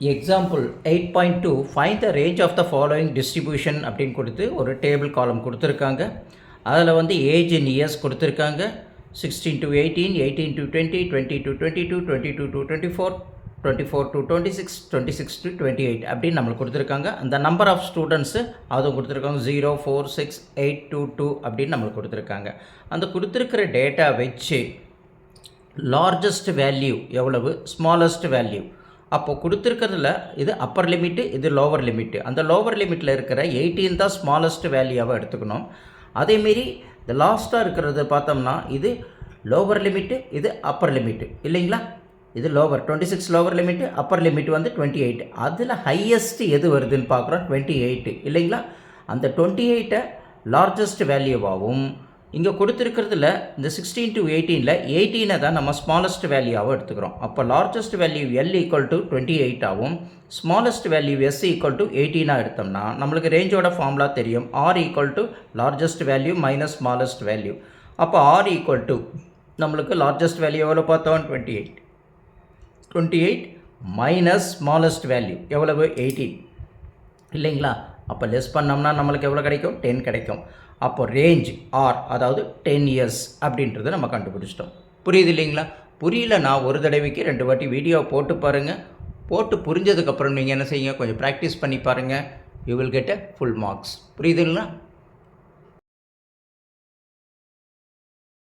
Example eight point two find the range of the following distribution அப்படின்னு கொடுத்து ஒரு table column கொடுத்துருக்காங்க. அதில் வந்து ஏஜ் இன் இயர்ஸ் கொடுத்துருக்காங்க. Sixteen to eighteen eighteen to twenty twenty to twenty two twenty two to twenty four twenty four to twenty six twenty six to twenty eight அப்படின்னு நம்மளுக்கு கொடுத்துருக்காங்க. அந்த நம்பர் ஆஃப் ஸ்டூடெண்ட்ஸு அதுவும் கொடுத்துருக்காங்க. Zero four six eight two two அப்படின்னு நம்மளுக்கு கொடுத்துருக்காங்க. அந்த கொடுத்துருக்கிற டேட்டா வச்சு லார்ஜஸ்ட் வேல்யூ எவ்வளவு? ஸ்மாலஸ்ட் வேல்யூ அப்போ கொடுத்துருக்கிறதுல இது அப்பர் லிமிட்டு இது லோவர் லிமிட்டு அந்த லோவர் லிமிட்டில் இருக்கிற எயிட்டீன் தான் ஸ்மாலஸ்ட் வேல்யூவாக எடுத்துக்கணும். அதேமாரி இந்த லாஸ்ட்டாக இருக்கிறது பார்த்தோம்னா இது லோவர் லிமிட்டு இது அப்பர் லிமிட்டு இல்லைங்களா? இது lower twenty six lower limit upper limit வந்து டுவெண்ட்டி எயிட் அதில் ஹையஸ்ட் எது வருதுன்னு பார்க்குறோம் டுவெண்ட்டி எயிட்டு இல்லைங்களா? அந்த டுவெண்ட்டி எயிட்டை லார்ஜஸ்ட் வேல்யூவாகவும் இங்கே கொடுத்துருக்கிறதுல இந்த சிக்ஸ்டீன் டு எயிட்டீனில் எயிட்டீனை தான் நம்ம ஸ்மாலஸ்ட் வேல்யூவாக எடுத்துக்கிறோம். அப்போ largest value L equal to twenty எயிட்டாகவும் smallest value S equal to எயிட்டீனாக எடுத்தோம்னா நம்மளுக்கு ரேஞ்சோட ஃபார்முலா தெரியும். R equal to largest value minus smallest value அப்போ ஆர் ஈக்குவல் டு நம்மளுக்கு லார்ஜஸ்ட் வேல்யூ எவ்வளோ பார்த்தோம்? Twenty eight twenty eight minus smallest value எவ்வளவு? Eighteen இல்லைங்களா? அப்போ லெஸ் பண்ணோம்னா நம்மளுக்கு எவ்வளோ கிடைக்கும்? டென் கிடைக்கும். அப்போ ரேஞ்ச் ஆர் அதாவது டென் இயர்ஸ் அப்படின்றத நம்ம கண்டுபிடிச்சிட்டோம். புரியுது இல்லைங்களா? புரியலனா ஒரு தடவைக்கு ரெண்டு வாட்டி வீடியோ போட்டு பாருங்கள் போட்டு புரிஞ்சதுக்கப்புறம் நீங்கள் என்ன செய்யுங்க? கொஞ்சம் ப்ராக்டிஸ் பண்ணி பாருங்கள் you will get a full marks புரியுதுங்களா